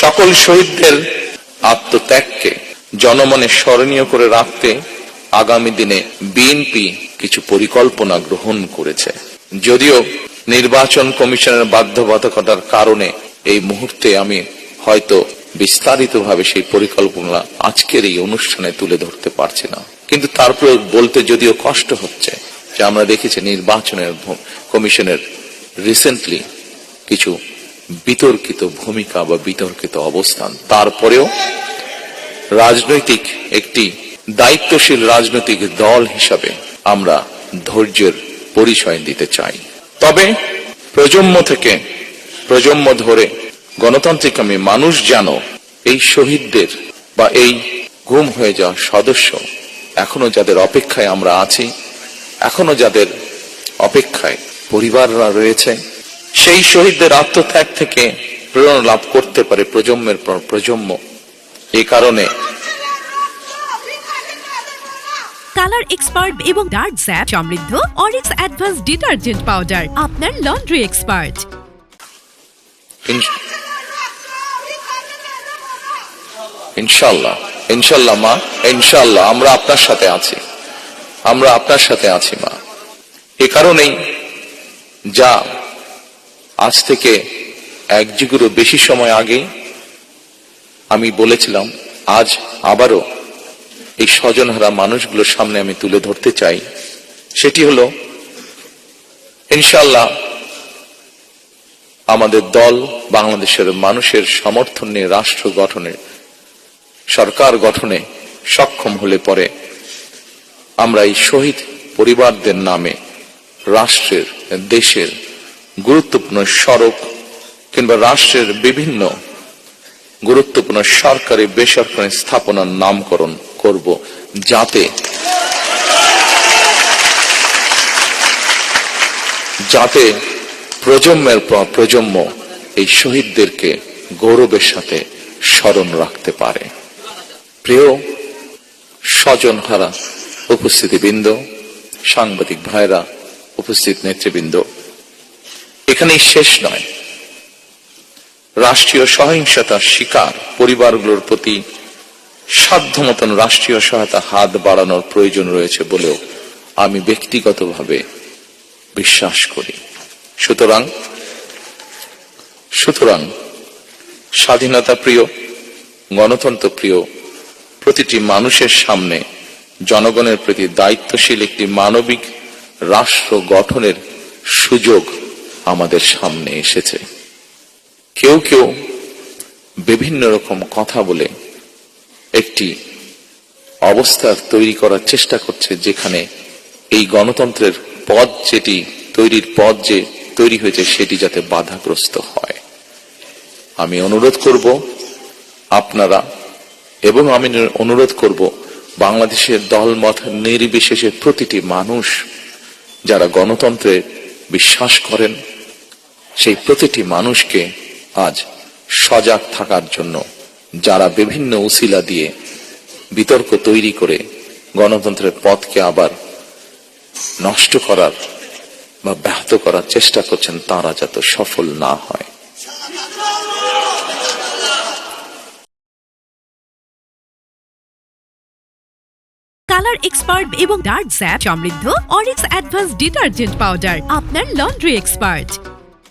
সকল শহীদদের আত্মত্যাগকে জনমনে স্মরণীয় করে রাখতে আগামী দিনে বিএনপি কিছু পরিকল্পনা গ্রহণ করেছে। যদিও নির্বাচন কমিশনের বাধ্যবাধকতার কারণে এই মুহূর্তে আমি হয়তো বিস্তারিতভাবে সেই পরিকল্পনা আজকের এই অনুষ্ঠানে তুলে ধরতে পারছি না। কিন্তু তারপরে বলতে যদিও কষ্ট হচ্ছে যে আমরা দেখেছি নির্বাচনের কমিশনের রিসেন্টলি কিছু বিতর্কিত ভূমিকা বা বিতর্কিত অবস্থান। তারপরেও রাজনৈতিক একটি দায়িত্বশীল রাজনৈতিক দল হিসাবে আমরা ধৈর্যের পরিচয় দিতে চাই। তবে প্রজন্ম থেকে প্রজন্ম ধরে গণতান্ত্রিক আমি মানুষ যেন এই শহীদদের বা এই গুম হয়ে যাওয়া সদস্য এখনও যাদের অপেক্ষায় আমরা আছি, এখনও যাদের অপেক্ষায় পরিবাররা রয়েছে সেই শহীদদের আত্মত্যাগ থেকে প্রেরণা লাভ করতে পারে প্রজন্মের পর প্রজন্ম। এই কারণে কালার এক্সপার্ট এবং ডার্ক স্যাপ সমৃদ্ধ অরিক্স অ্যাডভান্স ডিটারজেন্ট পাউডার আপনার লন্ড্রি এক্সপার্ট। ইন- ইনশাল্লাহ ইনশাল্লাহ মা ইনশাল্লাহ আমরা আপনার সাথে আছি। আমরা আপনার সাথে আছি মা। এ কারণেই যা আজ থেকে এক যুগেরও বেশি সময় আগে আমি বলেছিলাম, আজ আবারও এই স্বজনহারা মানুষগুলোর সামনে আমি তুলে ধরতে চাই। সেটি হলো ইনশাল্লাহ আমাদের দল বাংলাদেশের মানুষের সমর্থন নিয়ে রাষ্ট্র গঠনে, সরকার গঠনে সক্ষম হলে পরে আমরা এই শহীদ পরিবারদের নামে রাষ্ট্রের, দেশের গুরুত্বপূর্ণ সড়ক কিংবা রাষ্ট্রের বিভিন্ন গুরুত্বপূর্ণ সরকারি বেসরকারি স্থাপনার নামকরণ করব যাতে যাতে প্রজন্মের পর প্রজন্ম এই শহীদদেরকে গৌরবের সাথে স্মরণ রাখতে পারে। প্রিয় স্বজন হারা উপস্থিতিবৃন্দ, সাংবাদিক ভাইরা, উপস্থিত নেতৃবৃন্দ এখানেই শেষ নয়। রাষ্ট্রীয় সহিংসতার শিকার পরিবারগুলোর প্রতি সাধ্য মতন রাষ্ট্রীয় সহায়তা হাত বাড়ানোর প্রয়োজন রয়েছে বলেও আমি ব্যক্তিগতভাবে বিশ্বাস করি। সুতরাং সুতরাং স্বাধীনতা প্রিয়, গণতন্ত্র প্রিয়, প্রতিটি মানুষের সামনে জনগণের প্রতি দায়িত্বশীল একটি মানবিক রাষ্ট্র গঠনের সুযোগ আমাদের সামনে এসেছে। কেউ কেউ বিভিন্ন রকম কথা বলে একটি অবস্থা তৈরি করার চেষ্টা করছে যেখানে এই গণতন্ত্রের পথ যেটি, তৈরির পথ যে তৈরি হয়েছে সেটি যাতে বাধাগ্রস্ত হয়। আমি অনুরোধ করব আপনারা এবং আমি অনুরোধ করব বাংলাদেশের দলমত নির্বিশেষে প্রতিটি মানুষ যারা গণতন্ত্রে বিশ্বাস করেন সেই প্রতিটি মানুষকে আজ সজাগ থাকার জন্য যারা বিভিন্ন উসিলা দিয়ে বিতর্ক তৈরি করে গণতন্ত্রের পথকে আবার নষ্ট করার বা ব্যাহত করার চেষ্টা করছেন, তারা যাতে সফল না হয়। কালার এক্সপার্ট এবং ডার্ক স্যাপ সমৃদ্ধ অরিক্স অ্যাডভান্স ডিটারজেন্ট পাউডার, আপনার লন্ড্রি এক্সপার্ট।